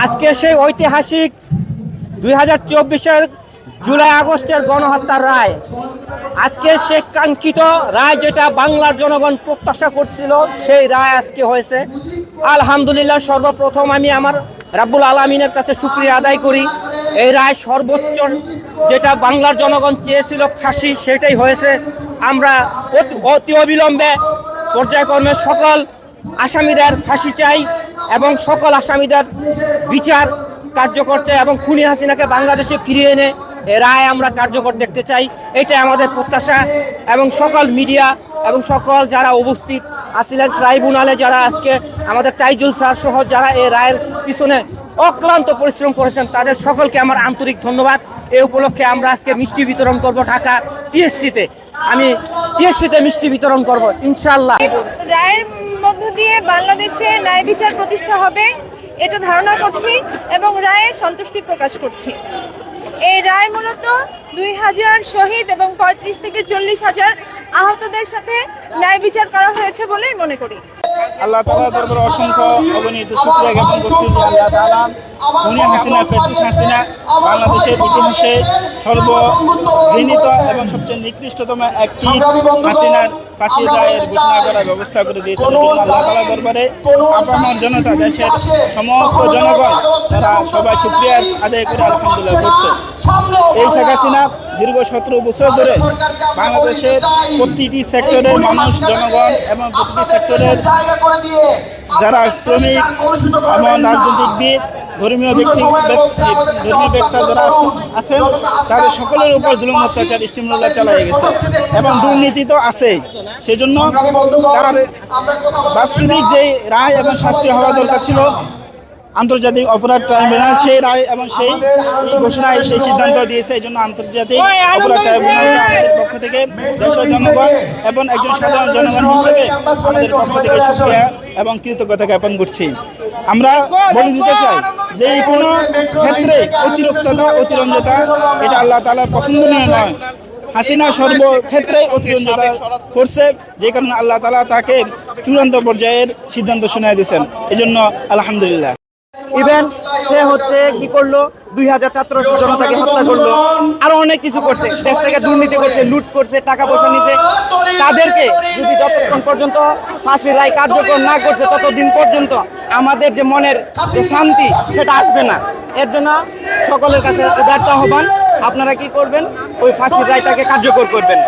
আজকে সেই ঐতিহাসিক দুই হাজার চব্বিশের জুলাই আগস্টের গণহত্যার রায়। আজকে সে কাঙ্ক্ষিত রায় যেটা বাংলার জনগণ প্রত্যাশা করছিল, সেই রায় আজকে হয়েছে। আলহামদুলিল্লাহ, সর্বপ্রথম আমি আমার রাব্বুল আলমিনের কাছে শুক্রিয়া আদায় করি। এই রায় সর্বোচ্চ যেটা বাংলার জনগণ চেয়েছিল ফাঁসি, সেটাই হয়েছে। আমরা অতি অবিলম্বে পর্যায়ক্রমে সকল আসামিদের ফাঁসি চাই এবং সকল আসামিদের বিচার কার্যকর চাই এবং খুনি হাসিনাকে বাংলাদেশে ফিরিয়ে এনে রায় আমরা কার্যকর দেখতে চাই। এটাই আমাদের প্রত্যাশা এবং সকল মিডিয়া এবং সকল যারা উপস্থিত আসিলেন ট্রাইব্যুনালে যারা আজকে আমাদের টাইজুল স্যার সহ যারা এই রায়ের পিছনে অক্লান্ত পরিশ্রম করেছেন, তাদের সকলকে আমার আন্তরিক ধন্যবাদ। এই উপলক্ষে আমরা আজকে মিষ্টি বিতরণ করব ঢাকা টিএসসিতে। আমি টিএসসিতে মিষ্টি বিতরণ করব ইনশাল্লাহ রায়ের মধ্য দিয়ে বাংলাদেশে ন্যায় বিচার প্রতিষ্ঠা হবে, এটা ধারণা করছি এবং রায়ে সন্তুষ্টি প্রকাশ করছি। এই রায় মূলত দুই হাজার শহীদ এবং পঁয়ত্রিশ থেকে চল্লিশ হাজার আহতদের সাথে ন্যায় বিচার করা হয়েছে বলেই মনে করি। আল্লাহ তালা দরবার অসংখ্য অগণিত শুক্রিয়া জ্ঞাপন করছি যে আল্লাহ তালা খুনি হাসিনা ফেসিস হাসিনা, বাংলাদেশের ইতিহাসে সর্বঘৃণিত এবং সবচেয়ে নিকৃষ্টতম একটি হাসিনার ফাঁসির রায়ের ঘোষণা করার ব্যবস্থা করে দিয়েছেন আল্লাহ তালা দরবারে আপামর জনতা, দেশের সমস্ত জনগণ, তারা সবাই শুক্রিয়া আদায় করে আলহামদুলিল্লাহ করছে। এই শেখ হাসিনা দীর্ঘ সতেরো বছর ধরে বাংলাদেশের প্রতিটি সেক্টরের মানুষ জনগণ এবং প্রতিটি সেক্টরের যারা শ্রমিক এবং রাজনৈতিকবিদ ধর্মীয় ব্যক্তি ব্যক্তি- ধর্মীয় ব্যক্তি যারা আছেন তাদের সকলের উপর জুলুম অত্যাচার স্টিমুলার চালাই গেছে। এবং দুর্নীতি তো আছেই। সেজন্য তার বাস্তবিক যে রায় এবং শাস্তি হওয়া দরকার ছিল আন্তর্জাতিক অপরাধ ট্রাইব্যুনাল সেই রায় এবং সেই ঘোষণায় সেই সিদ্ধান্ত দিয়েছে এই জন্য আন্তর্জাতিক অপরাধ ট্রাইব্যুনাল আমাদের পক্ষ থেকে দেশের জনগণ এবং একজন সাধারণ জনগণ হিসেবে আমাদের পক্ষ থেকে সুক্রিয়া এবং কৃতজ্ঞতা জ্ঞাপন করছি। আমরা বলে দিতে চাই যে কোনো ক্ষেত্রে অতিরিক্ততা অতিরঞ্জতা এটা আল্লাহ তালার পছন্দনীয় নয় হাসিনা সর্বক্ষেত্রে অতিরঞ্জতা করছে যে কারণে আল্লাহ তালা তাকে চূড়ান্ত পর্যায়ের সিদ্ধান্ত শুনিয়ে দিয়েছেন। এজন্য আলহামদুলিল্লাহ। ইভেন সে হচ্ছে কি করল? দুই হাজার ছাত্র জনতাকে হত্যা করল। আরও অনেক কিছু করছে। দেশ থেকে দুর্নীতি করছে, লুট করছে, টাকা পয়সা নিছে। তাদেরকে যদি যতক্ষণ পর্যন্ত ফাঁসির রায় কার্যকর না করছে, ততদিন পর্যন্ত আমাদের যে মনের যে শান্তি, সেটা আসবে না। এর জন্য সকলের কাছে উদারতা আহ্বান। আপনারা কি করবেন? ওই ফাঁসির রায়টাকে কার্যকর করবেন।